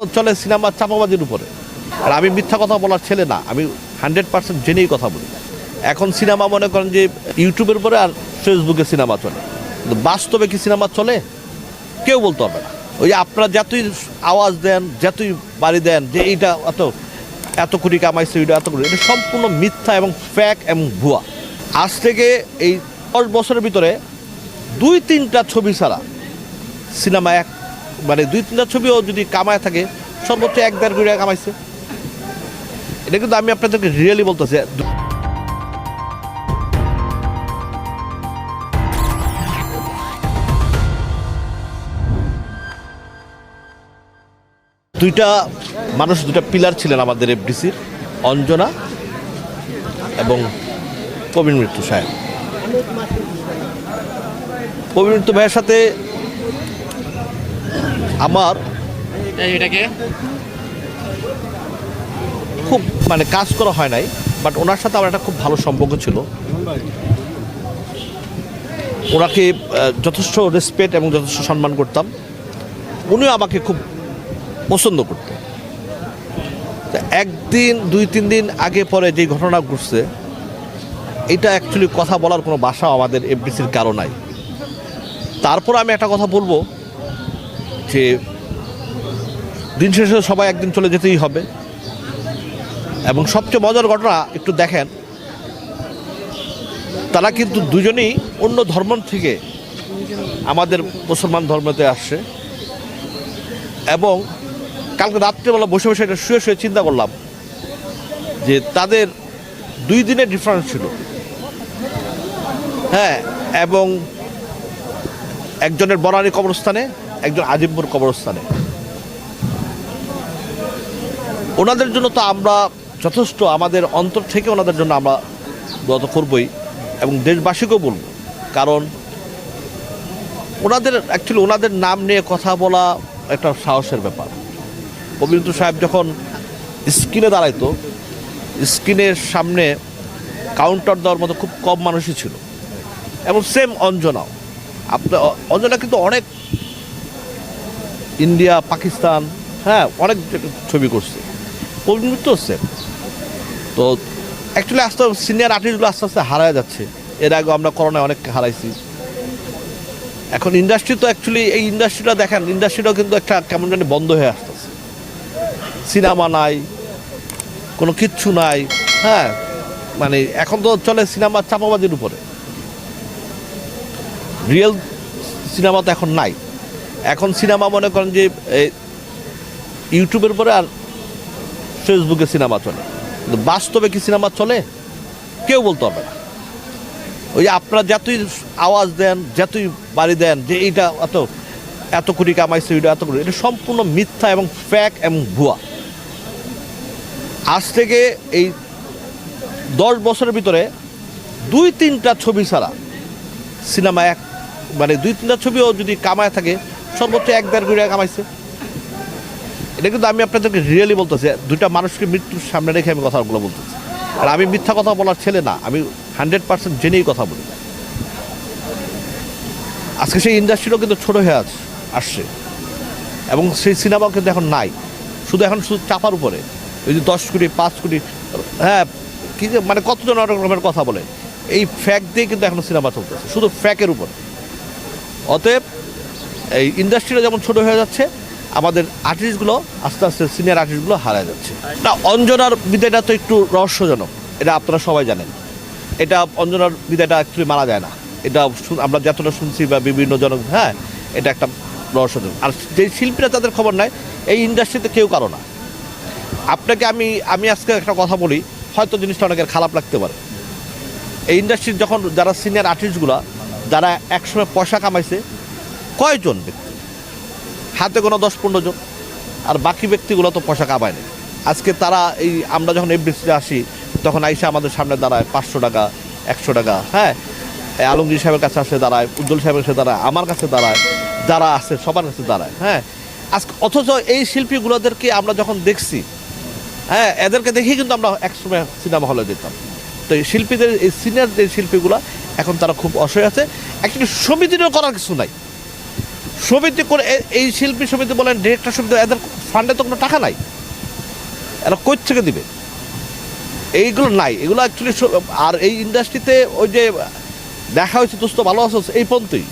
চলে সিনেমা চাপাবাজির উপরে। আর আমি মিথ্যা কথা বলার ছেলে না, আমি হান্ড্রেড পার্সেন্ট জেনেই কথা বলি। এখন সিনেমা মনে করেন যে ইউটিউবের উপরে আর ফেসবুকে সিনেমা চলে। কিন্তু বাস্তবে কি সিনেমা চলে? কেউ বলতে পারবে না। ওই আপনারা যতই আওয়াজ দেন, যতই বাড়ি দেন, যে এইটা এত এত কোটি কামাইছে ওইটা এত কোটি এটা সম্পূর্ণ মিথ্যা এবং ফ্যাক এবং ভুয়া। আজ থেকে এই দশ বছরের ভিতরে দুই তিনটা ছবি ছাড়া সিনেমা এক মানে দুই তিনটা ছবিও যদি কামায় থাকে, সর্বোচ্চ এক দেড় কোটি টাকা কামাইছে। এটা কিন্তু আমি আপনাদেরকে রিয়েলি বলতেছি। দুইটা মানুষ দুটা পিলার ছিলেন আমাদের এফডিসির অঞ্জনা এবং প্রবীণ মৃত্যু সাহেব। প্রবীণ মৃত্যু ভাইয়ের সাথে আমার এটাকে? খুব মানে কাজ করা হয় নাই বাট ওনার সাথে আমার একটা খুব ভালো সম্পর্ক ছিল। ওনাকে যথেষ্ট রেসপেক্ট এবং যথেষ্ট সম্মান করতাম। উনিও আমাকে খুব পছন্দ করতেন। একদিন দুই তিন দিন আগে পরে যে ঘটনা ঘটছে এটা অ্যাকচুয়ালি কথা বলার কোনো ভাষা আমাদের এফডিসির কারও নাই। তারপর আমি একটা কথা বলব যে দিন শেষে সবাই একদিন চলে যেতেই হবে। এবং সবচেয়ে মজার ঘটনা একটু দেখেন, তারা কিন্তু দুজনেই অন্য ধর্ম থেকে আমাদের মুসলমান ধর্মতে আসছে। এবং কালকে রাত্রেবেলা বসে বসে এটা শুয়ে শুয়ে চিন্তা করলাম যে তাদের দুই দিনের ডিফারেন্স ছিল। হ্যাঁ এবং একজনের বনানী কবরস্থানে একজন আজিমপুর কবরস্থানে। ওনাদের জন্য তো আমরা যথেষ্ট, আমাদের অন্তর থেকে ওনাদের জন্য আমরা দোয়া করবই এবং দেশবাসীকেও বলব। কারণ ওনাদের অ্যাকচুয়ালি ওনাদের নাম নিয়ে কথা বলা একটা সাহসের ব্যাপার। কবিরন্তু সাহেব যখন স্ক্রিনে দাঁড়াইতো, স্ক্রিনের সামনে কাউন্টার দেওয়ার মতো খুব কম মানুষই ছিল। এবং সেম অঞ্জনাও। আপনার অঞ্জনা কিন্তু অনেক ইন্ডিয়া, পাকিস্তান হ্যাঁ অনেক ছবি করছে। কবির তো সেম তো অ্যাকচুয়ালি আস্তে সিনিয়র আর্টিস্টগুলো আস্তে আস্তে হারায় যাচ্ছে। এর আগে আমরা করোনায় অনেক হারাইছি। এখন ইন্ডাস্ট্রি তো অ্যাকচুয়ালি এই ইন্ডাস্ট্রিটা দেখেন ইন্ডাস্ট্রিটাও কিন্তু একটা কেমন জানি বন্ধ হয়ে আসতেছে। সিনেমা নাই, কোনো কিচ্ছু নাই হ্যাঁ মানে এখন তো চলে সিনেমা চাপাবাজির উপরে। রিয়েল সিনেমা তো এখন নাই। এখন সিনেমা মনে করেন যে ইউটিউবের পরে আর ফেসবুকে সিনেমা চলে। কিন্তু বাস্তবে কি সিনেমা চলে? কেউ বলতে পারবে না। ওই আপনারা যতই আওয়াজ দেন, যতই বাড়ি দেন, যে এইটা এত এত কোটি কামাইছে, ওইটা এত কোটি, এটা সম্পূর্ণ মিথ্যা এবং ফ্যাক এবং ভুয়া। আজ থেকে এই দশ বছরের ভিতরে দুই তিনটা ছবি ছাড়া সিনেমা এক মানে দুই তিনটা ছবিও যদি কামায় থাকে সর্বোচ্চ এক দেড় কোটি টাকা কামাইছে। এটা কিন্তু আমি আপনাদেরকে রিয়েলি বলতেছি, দুইটা মানুষকে মৃত্যুর সামনে রেখে আমি কথাগুলো বলতেছি। আর আমি মিথ্যা কথা বলার ছেলে না, আমি হান্ড্রেড পার্সেন্ট জেনেই কথা বলি। আজকে সেই ইন্ডাস্ট্রিটাও কিন্তু ছোট হয়ে আছে আসছে। এবং সেই সিনেমাও কিন্তু এখন নাই। শুধু এখন শুধু চাপার উপরে। ওই যে দশ কোটি, পাঁচ কোটি হ্যাঁ কী যে মানে কতজন অনেক রকমের কথা বলে। এই ফ্যাক দিয়ে কিন্তু এখন সিনেমা চলতেছে, শুধু ফ্যাকের উপরে। অতএব এই ইন্ডাস্ট্রিটা যেমন ছোট হয়ে যাচ্ছে, আমাদের আর্টিস্টগুলো আস্তে আস্তে সিনিয়র আর্টিস্টগুলো হারায় যাচ্ছে। না, অঞ্জনার বিদায়টা তো একটু রহস্যজনক, এটা আপনারা সবাই জানেন। এটা অঞ্জনার বিদায়টা অ্যাকচুয়ালি মারা যায় না। এটা আমরা যতটা শুনছি বা বিভিন্ন জন হ্যাঁ এটা একটা রহস্যজনক। আর যে শিল্পীরা তাদের খবর নেয় এই ইন্ডাস্ট্রিতে কেউ কারও না। আপনাকে আমি আমি আজকে একটা কথা বলি, হয়তো জিনিসটা অনেকের খারাপ লাগতে পারে। এই ইন্ডাস্ট্রির যখন যারা সিনিয়র আর্টিস্টগুলো যারা একসময় পয়সা কামাইছে কয়জন ব্যক্তি? হাতে কোনো দশ পনেরো জন। আর বাকি ব্যক্তিগুলো তো পয়সা কামায় না আজকে তারা এই, আমরা যখন এফডিসিতে আসি, তখন আইসা আমাদের সামনে দাঁড়ায় পাঁচশো টাকা, একশো টাকা হ্যাঁ? আলমগীর সাহেবের কাছে আসে দাঁড়ায়, উজ্জ্বল সাহেবের কাছে দাঁড়ায়, আমার কাছে দাঁড়ায়, যারা আছে সবার কাছে দাঁড়ায় হ্যাঁ? আজকে অথচ এই শিল্পীগুলোদেরকে আমরা যখন দেখছি হ্যাঁ এদেরকে দেখেই কিন্তু আমরা একসময় সিনেমা হলে যেতাম। তো এই শিল্পীদের, এই সিনিয়র যে শিল্পীগুলো, এখন তারা খুব অসহায় আছে। অ্যাকচুয়ালি সমিতিরও করার কিছু নাই। সমিতি করে এই শিল্পী সমিতি বলেন ডিরেক্টর সমিতি, এদের ফান্ডে তো কোনো টাকা নাই। এরা কই থেকে দিবে? এইগুলো নাই। এগুলো অ্যাকচুয়ালি আর এই ইন্ডাস্ট্রিতে ওই যে দেখা হয়েছে তুস্ত ভালো আছো, এই পর্যন্তই